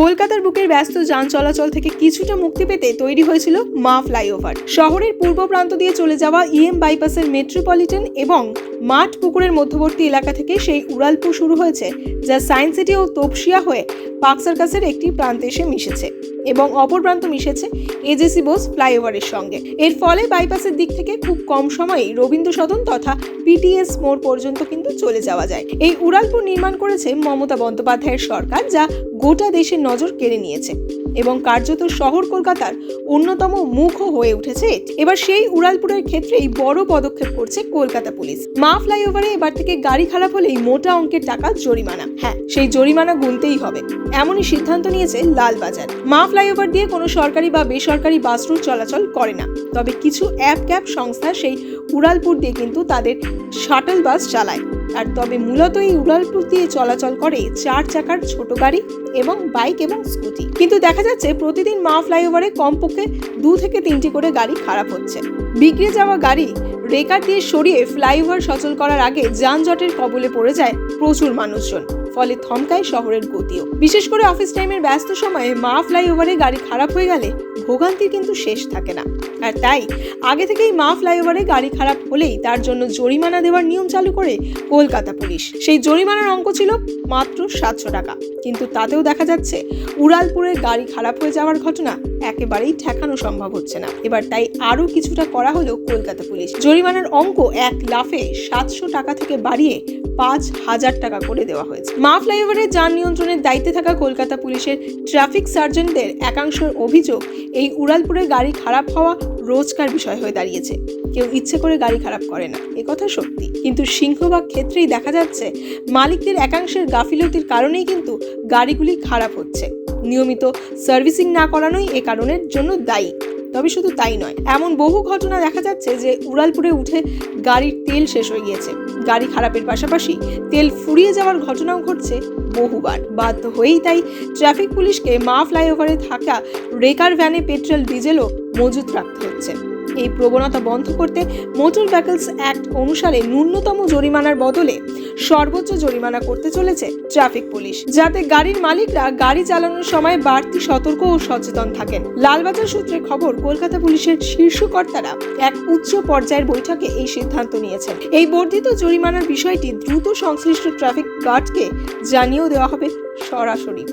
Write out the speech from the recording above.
কলকাতার বুকের ব্যস্ত যান চলাচল থেকে কিছুটা মুক্তি পেতে তৈরি হয়েছিল মা ফ্লাইওভার। শহরের পূর্ব প্রান্ত দিয়ে চলে যাওয়া ইএম বাইপাসের মেট্রোপলিটন এবং মাঠ পুকুরের মধ্যবর্তী এলাকা থেকে সেই উড়ালপুর শুরু হয়েছে, যা সায়েন্স সিটি ও তপসিয়া হয়ে পার্ক সার্কাসের একটি প্রান্তে এসে মিশেছে। এবং অপর প্রান্ত মিশেছে এজেসি বোস ফ্লাইওভারের সঙ্গে। এর ফলে বাইপাসের দিক থেকে খুব কম সময়েই রবীন্দ্র সদন তথা পিটিএস মোড় পর্যন্ত কিন্তু চলে যাওয়া যায়। এই উড়ালপুর নির্মাণ করেছে মমতা বন্দ্যোপাধ্যায়ের সরকার, যা গোটা দেশের নজর কেড়ে নিয়েছে। এবং কার্যত শহর কলকাতার অন্যতম মুখও হয়ে উঠেছে এবার সেই উড়ালপুরের ক্ষেত্রেই বড় পদক্ষেপ করছে কলকাতা পুলিশ। মা ফ্লাইওভারে এবার থেকে গাড়ি খারাপ হলেই মোটা অঙ্কের টাকা জরিমানা। হ্যাঁ সেই জরিমানা গুনতেই হবে। এমনই সিদ্ধান্ত নিয়েছে লালবাজার। মা ফ্লাইওভার দিয়ে কোনো সরকারি বা বেসরকারি বাস রুট চলাচল করে না। তবে কিছু অ্যাপ ক্যাব সংস্থা সেই উড়ালপুর দিয়ে কিন্তু তাদের শাটল বাস চালায়। আর তবে মূলত এই উড়ালপুর দিয়ে চলাচল করে চার চাকার ছোট গাড়ি এবং বাইক এবং স্কুটি। কিন্তু দেখা যাচ্ছে প্রতিদিন মা ফ্লাইওভারে কমপক্ষে দু থেকে তিনটি করে গাড়ি খারাপ হচ্ছে। বিগড়ে যাওয়া গাড়ি রেকার দিয়ে সরিয়ে ফ্লাইওভার সচল করার আগে যানজটের কবলে পড়ে যায় প্রচুর মানুষজন, ফলে থমকায় শহরের গতিও। বিশেষ করে অফিস টাইমের ব্যস্ত সময়ে মা ফ্লাইওভারে গাড়ি খারাপ হয়ে গেলে ভোগান্তির কিন্তু শেষ থাকে না। আর তাই, আগে থেকেই মা ফ্লাইওভারে গাড়ি খারাপ হলেই তার জন্য জরিমানা দেওয়ার নিয়ম চালু করে কলকাতা পুলিশ। সেই জরিমানার অঙ্ক ছিল মাত্র সাতশো টাকা। কিন্তু তাতেও দেখা যাচ্ছে উড়ালপুরে গাড়ি খারাপ হয়ে যাওয়ার ঘটনা একেবারেই ঠেকানো সম্ভব হচ্ছে না। এবার তাই আরও কিছুটা করা হলো কলকাতা পুলিশ। জরিমানার অঙ্ক এক লাফে সাতশো টাকা থেকে বাড়িয়ে পাঁচ হাজার টাকা করে দেওয়া হয়েছে। মা ফ্লাইওভারে যান নিয়ন্ত্রণের দায়িত্বে থাকা কলকাতা পুলিশের ট্রাফিক সার্জেন্টদের একাংশের অভিযোগ, এই উড়ালপুরে গাড়ি খারাপ হওয়া রোজকার বিষয় হয়ে দাঁড়িয়েছে। কেউ ইচ্ছে করে গাড়ি খারাপ করে না, এ কথা সত্যি। কিন্তু সিংহভাগ ক্ষেত্রেই দেখা যাচ্ছে, মালিকদের একাংশের গাফিলতির কারণেই কিন্তু গাড়িগুলি খারাপ হচ্ছে। নিয়মিত সার্ভিসিং না করানোই এ কারণের জন্য দায়ী। তবে শুধু তাই নয়, এমন বহু ঘটনা দেখা যাচ্ছে যে উড়ালপুরে উঠে গাড়ির তেল শেষ হয়ে গিয়েছে। গাড়ি খারাপের পাশাপাশি তেল ফুরিয়ে যাওয়ার ঘটনাও ঘটছে বহুবার। বাধ্য হয়েই তাই ট্রাফিক পুলিশকে মা ফ্লাইওভারে থাকা রেকার ভ্যানে পেট্রোল, ডিজেলও মজুত রাখতে হচ্ছে। এই প্রবণতা বন্ধ করতে মোটর ভেহিকলস অ্যাক্ট অনুসারে ন্যূনতম জরিমানার বদলে সর্বোচ্চ জরিমানা করতে চলেছে ট্রাফিক পুলিশ, যাতে গাড়ির মালিকরা গাড়ি চালানোর সময় বাড়তি সতর্ক ও সচেতন থাকেন। লালবাজার সূত্রে খবর, কলকাতা পুলিশের শীর্ষ কর্তারা এক উচ্চ পর্যায়ের বৈঠকে এই সিদ্ধান্ত নিয়েছেন। এই বর্ধিত জরিমানার বিষয়টি দ্রুত সংশ্লিষ্ট ট্রাফিক গার্ডকে জানিয়েও দেওয়া হবে সরাসরি।